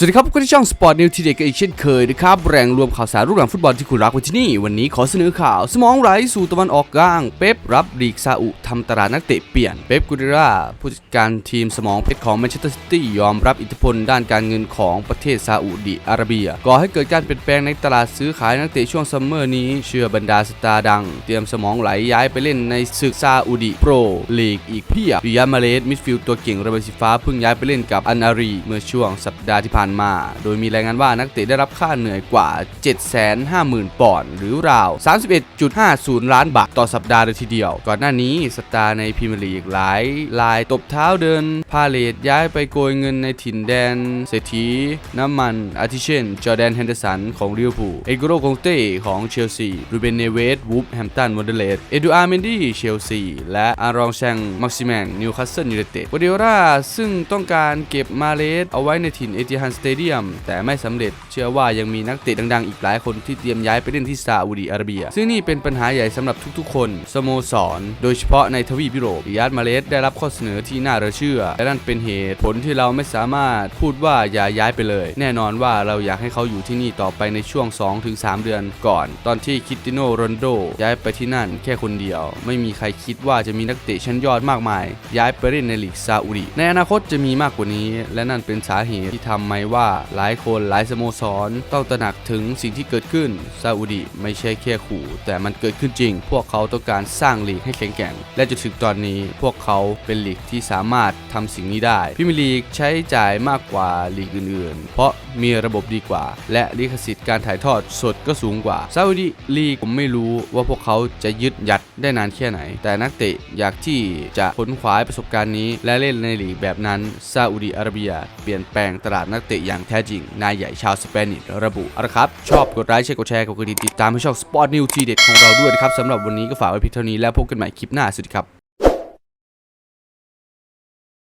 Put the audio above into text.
สวัสดีครับพบกันที่ช่อง Sport News ทีเด็ดกันอีกเช่นเคยนะครับแหล่งรวมข่าวสารรูปแบบฟุตบอลที่คุณรักไว้ที่นี่ วันนี้ขอเสนอข่าวสมองไหลสู่ตะวันออกกลาง เป๊ปรับลีกซาอุทำตลาดนักเตะเปลี่ยน เป๊ปกูเดราผู้จัดการทีมสมองเพชรของแมนเชสเตอร์ซิตี้ยอมรับอิทธิพลด้านการเงินของประเทศซาอุดิอาระเบีย ก่อให้เกิดการเปลี่ยนแปลงในตลาดซื้อขายนักเตะช่วงซัมเมอร์นี้เชื่อบรรดาสตาร์ดัง เตรียมสมองไหลย้ายไปเล่นในศึกซาอุดิโปรลีกอีกเพียบปิยามาเลสมิดฟิลด์ตัวเก่งระเบิดสีฟ้าเพิ่งย้ายไปเล่นกับอันอารี เมื่อช่วงสัปดาห์ที่ผ่านมา โดยมีรายงานว่านักเตะได้รับค่าเหนื่อยกว่า 750,000 ปอนด์หรือราว 31.50 ล้านบาทต่อสัปดาห์เลยทีเดียว ก่อนหน้านี้สตาร์ในพรีเมียร์ลีกหลายลายตบเท้าเดิน พาเลทย้ายไปโกยเงินในถิ่นแดนเศรษฐีน้ำมัน อาทิเช่น จอแดนเฮนเดอร์สันของลิเวอร์พูลเอโกโรคงเต้ของเชลซีรูเบนเนเวสวูฟแฮมตันวันเดเลสเอดูอาร์เมนดี้เชลซีและอารองแชงมักซิแมงนิวคาสเซิลยูไนเต็ดวาเดโอราซึ่งต้องการเก็บมาเลสเอาไว้ในถิ่นเอติฮันสเตเดียมแต่ไม่สำเร็จเชื่อว่ายังมีนักเตะดังๆ อีกหลายคนที่เตรียมย้ายไปเล่นที่ซาอุดิอาระเบีย ซึ่งนี่เป็นปัญหาใหญ่สำหรับทุกๆ คนสโมสร โดยเฉพาะในทวีปยุโรปริยาดมาเลสได้รับข้อเสนอที่น่าเหลือเชื่อ และนั่นเป็นเหตุผลที่เราไม่สามารถพูดว่าอย่าย้ายไปเลย แน่นอนว่าเราอยากให้เขาอยู่ที่นี่ต่อไปในช่วง 2-3 เดือนก่อน ตอนที่คริสติโนโรนโดย้ายไปที่นั่นแค่คนเดียว ไม่มีใครคิดว่าจะมีนักเตะชั้นยอดมากมาย ย้ายไปเล่นในลีกซาอุดิในอนาคตจะมีมากกว่านี้ และนั่นเป็นสาเหตุที่ทำไหมว่าหลายคนหลายสโมสรต้องตระหนักถึงสิ่งที่เกิดขึ้นซาอุดิไม่ใช่แค่ขู่ แต่มันเกิดขึ้นจริง พวกเขาต้องการสร้างลีกให้แข็งแกร่ง และจนถึงตอนนี้พวกเขาเป็นลีกที่สามารถทำสิ่งนี้ได้พรีเมียร์ลีกใช้จ่ายมากกว่าลีกอื่นๆ เพราะมีระบบดีกว่า และลิขสิทธิ์การถ่ายทอดสดก็สูงกว่าซาอุดิลีกผมไม่รู้ว่าพวกเขาจะยึดยัดได้นานแค่ไหน แต่นักเตะอยากที่จะค้นคว้าประสบการณ์นี้ และเล่นในลีกแบบนั้นซาอุดิอาระเบีย เปลี่ยนแปลงตลาดนักเตะอย่างแท้จริง นายใหญ่ชาวสเปนิชระบุเอะครับ ชอบกดไลค์แชร์กดแชร์กดกระดิ่งติดตามให้ช่องสปอร์ตนิวทีเด็ดของเราด้วยนะครับสำหรับวันนี้ก็ฝากไว้เพียงเท่านี้แล้วพบกันใหม่คลิปหน้าสวัสดีครับ